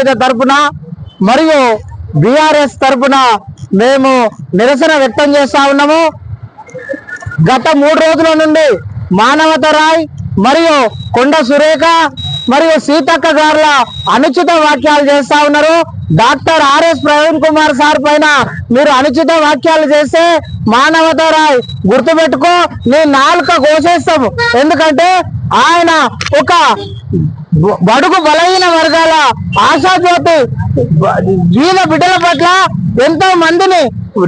ఐక్యవేద తరపున మరియు బీఆర్ఎస్ తరపున మేము నిరసన వ్యక్తం చేస్తా ఉన్నాము. గత మూడు రోజుల నుండి మానవత రాయ్ మరియు కొండ సురేఖ మరియు సీతక్క గారుల అనుచిత వాక్యాలు చేస్తా ఉన్నారు. Doctor RS Praveen Kumar sir పైన మీరు అనుచిత వాక్యాలు చేస్తే మానవత రాయ్ గుర్తుపెట్టుకో నీ నాలుక కోసేస్తాము. ఎందుకంటే ఆయన ఒక బడుగు బలహీన వర్గాల ఆశాజ్యోతి జీవ బిడ్డల పట్ల ఎంతో మందిని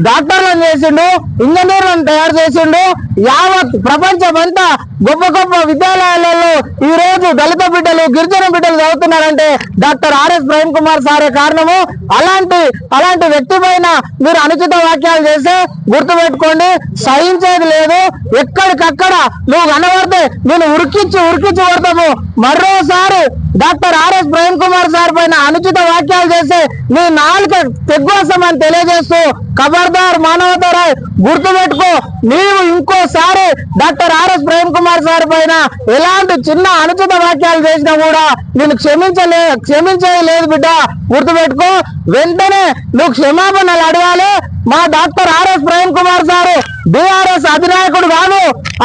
డాక్టర్లను చేసిండు? ఇంజనీర్లను తయారు చేసిండు? యావత్ ప్రపంచం అంతా గొప్ప గొప్ప విద్యాలయాలలో ఈ రోజు దళిత బిడ్డలు గిరిజన బిడ్డలు చదువుతున్నారంటే డాక్టర్ ఆర్ఎస్ ప్రేమ్ కుమార్ సారే కారణము. అలాంటి అలాంటి వ్యక్తి పైన మీరు అనుచిత వ్యాఖ్యలు చేస్తే గుర్తుపెట్టుకోండి సహించేది లేదు. ఎక్కడికక్కడ నువ్వు కనబడితే నేను ఉరికించి ఉరికించి కొడతాము. మరోసారి doctor RS Prem Kumar sir పైన అనుచిత వ్యాఖ్యలు చేస్తే నీ నాలుక తెగ్గోసమని తెలియజేస్తూ ఖబర్దార్ మానవతరాయ్ గుర్తుపెట్టుకో. నీవు ఇంకోసారి doctor RS Prem Kumar sir పైన ఎలాంటి చిన్న అనుచిత వ్యాఖ్యలు చేసినా కూడా నేను క్షమించలే క్షమించలేదు బిడ్డ. గుర్తుపెట్టుకో. వెంటనే నువ్వు క్షమాపణలు అడగాలి. మా doctor RS Prem Kumar sir BRS అధినాయకుడు కాదు.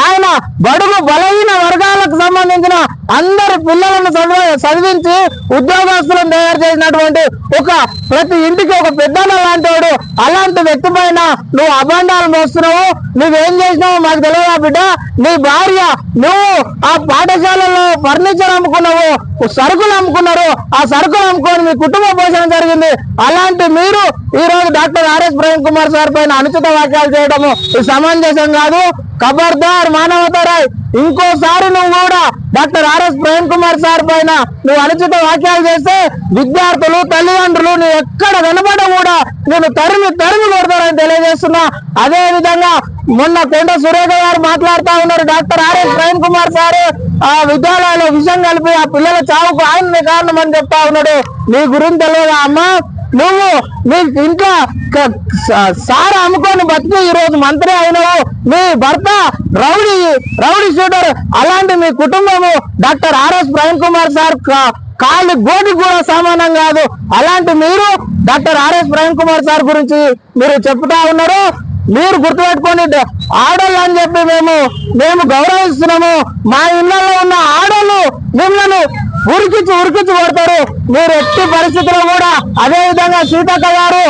ఆయన బడుగు బలహీన వర్గాలకు సంబంధించిన అందరు పిల్లలను చదివి చదివించి ఉద్యోగస్తులను తయారు చేసినటువంటి ఒక ప్రతి ఇంటికి ఒక పెద్దన్న లాంటి వాడు అలాంటి వ్యక్తి పైన నువ్వు అభండాలు మోస్తున్నావు నువ్వేం చేసినావు మాకు తెలియదా బిడ్డ? నీ భార్య నువ్వు ఆ పాఠశాలలో ఫర్నిచర్ అమ్ముకున్నావు సరుకులు అమ్ముకున్నారు ఆ సరుకులు అమ్ముకొని మీ కుటుంబ పోషణ జరిగింది. అలాంటి మీరు ఈ రోజు doctor RS Prem Kumar sir పైన అనుచిత వ్యాఖ్యలు చేయడము సమంజసం కాదు. ఖబర్దార్ మానవతరాయ్ ఇంకోసారి నువ్వు కూడా doctor RS Prem Kumar sir పైన నువ్వు అనుచిత వ్యాఖ్యలు చేస్తే విద్యార్థులు తల్లిదండ్రులు నువ్వు ఎక్కడ కనబడ కూడా నేను తరిమి తరిమి కొడతారని తెలియజేస్తున్నా. అదే విధంగా మొన్న కొండ సురేఖ గారు మాట్లాడుతా ఉన్నారు doctor RS Prem Kumar sir. ఆ విద్యాలయంలో విషయం కలిపి ఆ పిల్లల చావుకు ఆయన కారణం అని చెప్తా ఉన్నాడు. నీ గురించి తెలియదా అమ్మా? నువ్వు నీ ఇంట్లో సార్ అమ్ముకొని బతికి ఈ రోజు మంత్రి అయినవు మీ భర్త రౌడీ రౌడీ షూటర్ అలాంటి మీ కుటుంబము doctor RS Praveen Kumar sir కా- కాళ్ళు గోటి కూడా సమానం కాదు. అలాంటి మీరు doctor RS Praveen Kumar sir గురించి మీరు చెప్తా ఉన్నారు. మీరు గుర్తుపెట్టుకొని ఆడోళ్ళు అని చెప్పి మేము మేము గౌరవిస్తున్నాము. మా ఇళ్ళలో ఉన్న ఆడోళ్ళు మిమ్మల్ని ఉరికించి ఉరికించి కొడతారు. మీరు ఎట్టి పరిస్థితుల్లో కూడా అదే విధంగా సీతక్క గారు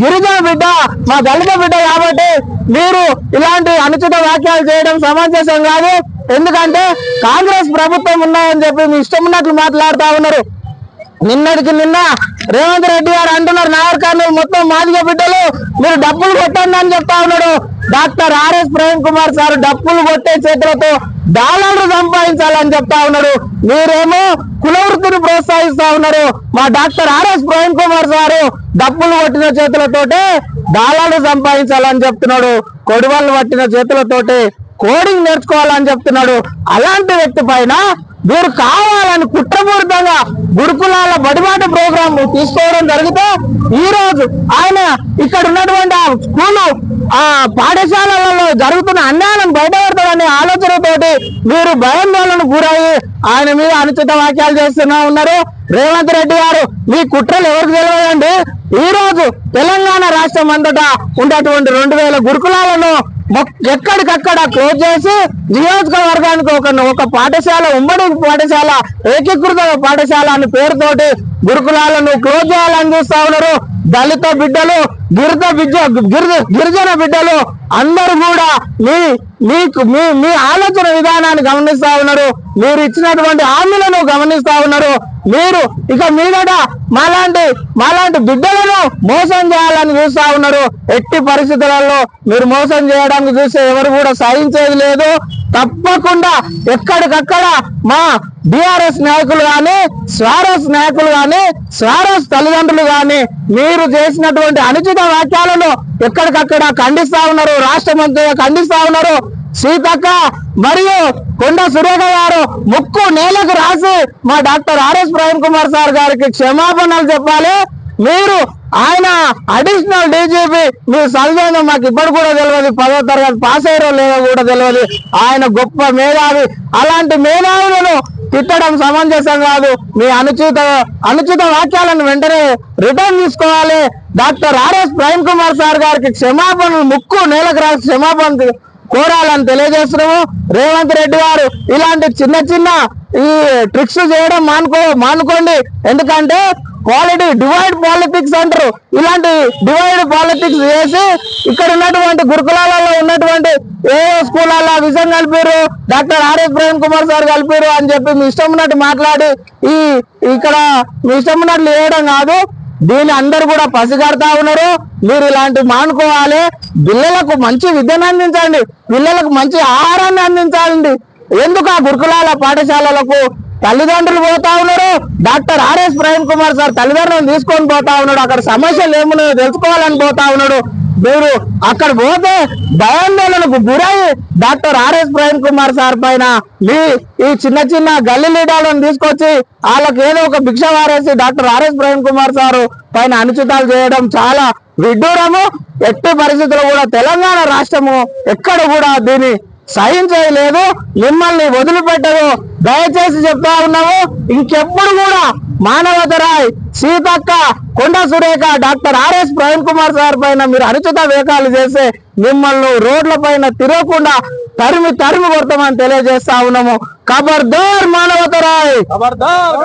గిరిజన బిడ్డ మా దళిత బిడ్డ కాబట్టి మీరు ఇలాంటి అనుచిత వ్యాఖ్యలు చేయడం సమంజసం కాదు. ఎందుకంటే కాంగ్రెస్ ప్రభుత్వం ఉన్నాయని చెప్పి మీ ఇష్టం ఉన్నట్లు మాట్లాడుతూ ఉన్నారు. నిన్నటికి నిన్న రేవంత్ రెడ్డి గారు అంటున్నారు నాయర్ మొత్తం మాదిగ బిడ్డలు మీరు డబ్బులు కొట్టండి అని చెప్తా ఉన్నాడు doctor RS Prem Kumar sir డప్పులు కొట్టే చేతులతో డాలర్లు సంపాదించాలని చెప్తా ఉన్నాడు. మీరేమో కులవృత్తిని ప్రోత్సహిస్తా ఉన్నారు. మా doctor RS Prem Kumar sir డప్పులు కొట్టిన చేతులతోటే డాలర్లు సంపాదించాలని చెప్తున్నాడు. కొడువళ్ళు పట్టిన చేతులతోటి కోడింగ్ నేర్చుకోవాలని చెప్తున్నాడు. అలాంటి వ్యక్తి పైన మీరు కావాలని కుట్రపూరితంగా గురుకులాల బడిబాటు ప్రోగ్రామ్ తీసుకోవడం జరిగితే ఈ రోజు ఆయన ఇక్కడ ఉన్నటువంటి ఆ స్కూలు ఆ పాఠశాలలలో జరుగుతున్న అన్యాయం బయటపడతాడనే ఆలోచనతోటి మీరు భయాందోళన గురయ్యి ఆయన మీద అనుచిత వ్యాఖ్యలు చేస్తున్నా ఉన్నారు. రేవంత్ రెడ్డి గారు మీ కుట్రలు ఎవరికి తెలియదండి? ఈ రోజు తెలంగాణ రాష్ట్రం అంతటా ఉన్నటువంటి రెండు వేల గురుకులాలను ఎక్కడికక్కడ క్లోజ్ చేసి నియోజకవర్గానికి ఒక ఒక పాఠశాల ఉమ్మడి పాఠశాల ఏకీకృత పాఠశాల అని పేరుతోటి గురుకులాలను క్లోజ్ చేయాలని చూస్తా ఉన్నారు. దళిత బిడ్డలు గిరిజ బిడ్డ గిరిజ గిరిజన బిడ్డలు అందరూ కూడా మీ మీకు మీ మీ ఆలోచన విధానాన్ని గమనిస్తా ఉన్నారు. మీరు ఇచ్చినటువంటి హామీలను గమనిస్తా ఉన్నారు. మీరు ఇక మీదట మాలాంటి మాలాంటి బిడ్డలను మోసం చేయాలని చూస్తా ఉన్నారు. ఎట్టి పరిస్థితులలో మీరు మోసం చేయడానికి చూస్తే ఎవరు కూడా సహించేది లేదు. తప్పకుండా ఎక్కడికక్కడ మా బీఆర్ఎస్ నాయకులు గాని స్వారస్ నాయకులు గాని స్వారస్ తల్లిదండ్రులు గాని మీరు చేసినటువంటి అనుచిత వాక్యాలను ఎక్కడికక్కడ ఖండిస్తా ఉన్నారు. రాష్ట్ర మంత్రిగా ఖండిస్తా ఉన్నారు. సీతక్క మరియు కొండ సురేఖ గారు ముక్కు నేలకు రాసి మా doctor RS Prem Kumar sir గారికి క్షమాపణలు చెప్పాలి. మీరు ఆయన అడిషనల్ డీజీపీ మీరు చదివేదో మాకు ఇప్పుడు కూడా తెలియదు పదో తరగతి పాస్ అయ్యారో లేదో కూడా తెలియదు ఆయన గొప్ప మేధావి. అలాంటి మేధావులను తిట్టడం సమంజసం కాదు. మీ అనుచిత అనుచిత వాక్యాలను వెంటనే రిటర్న్ తీసుకోవాలి. Doctor RS Prem Kumar sir గారికి క్షమాపణలు ముక్కు నేలకు రాసి క్షమాపణ కోరాలని తెలియజేస్తున్నాము. రేవంత్ రెడ్డి గారు ఇలాంటి చిన్న చిన్న ఈ ట్రిక్స్ చేయడం మానుకో మానుకోండి. ఎందుకంటే క్వాలిటీ డివైడ్ పాలిటిక్స్ అంటారు. ఇలాంటి డివైడ్ పాలిటిక్స్ చేసి ఇక్కడ ఉన్నటువంటి గురుకులాలలో ఉన్నటువంటి ఏ స్కూళ్ళల్లో విజయం కలిపారు doctor RS Prem Kumar sir కలిపారు అని చెప్పి మీ ఇష్టం ఉన్నట్టు మాట్లాడి ఈ ఇక్కడ మీ ఇష్టం ఉన్నట్లు చేయడం కాదు. దీన్ని అందరు కూడా పసిగడతా ఉన్నారు. మీరు ఇలాంటివి మానుకోవాలి. పిల్లలకు మంచి విద్యను అందించండి. పిల్లలకు మంచి ఆహారాన్ని అందించాలండి ఎందుకు ఆ గురుకులాల పాఠశాలలకు తల్లిదండ్రులు పోతా ఉన్నారు? Doctor RS Prem Kumar sir తల్లిదండ్రులను తీసుకొని పోతా ఉన్నాడు. అక్కడ సమస్యలు ఏమున్నాయో తెలుసుకోవాలని పోతా ఉన్నాడు. మీరు అక్కడ పోతే భయాందోళనకు గురై doctor RS Praveen Kumar sir పైన ఈ చిన్న చిన్న గల్లీ లీడర్లను తీసుకొచ్చి వాళ్ళకి ఏదో ఒక భిక్ష వారేసి doctor RS Praveen Kumar sir పైన అనుచితాలు చేయడం చాలా విడ్డూరము. ఎట్టి పరిస్థితుల్లో కూడా తెలంగాణ రాష్ట్రము ఎక్కడ కూడా దీన్ని సహించలేదు. మిమ్మల్ని వదిలిపెట్టదు. దయచేసి చెప్తా ఉన్నాము. ఇంకెప్పుడు కూడా మానవతరాయ్ Seethakka Konda Surekha doctor RS Praveen Kumar sir పైన మీరు అనుచిత వేకాలు చేస్తే మిమ్మల్ని రోడ్ల పైన తిరగకుండా తరిమి తరిమి కొడతామని తెలియజేస్తా ఉన్నాము. ఖబర్దార్ మానవతరాయ్ ఖబర్దార్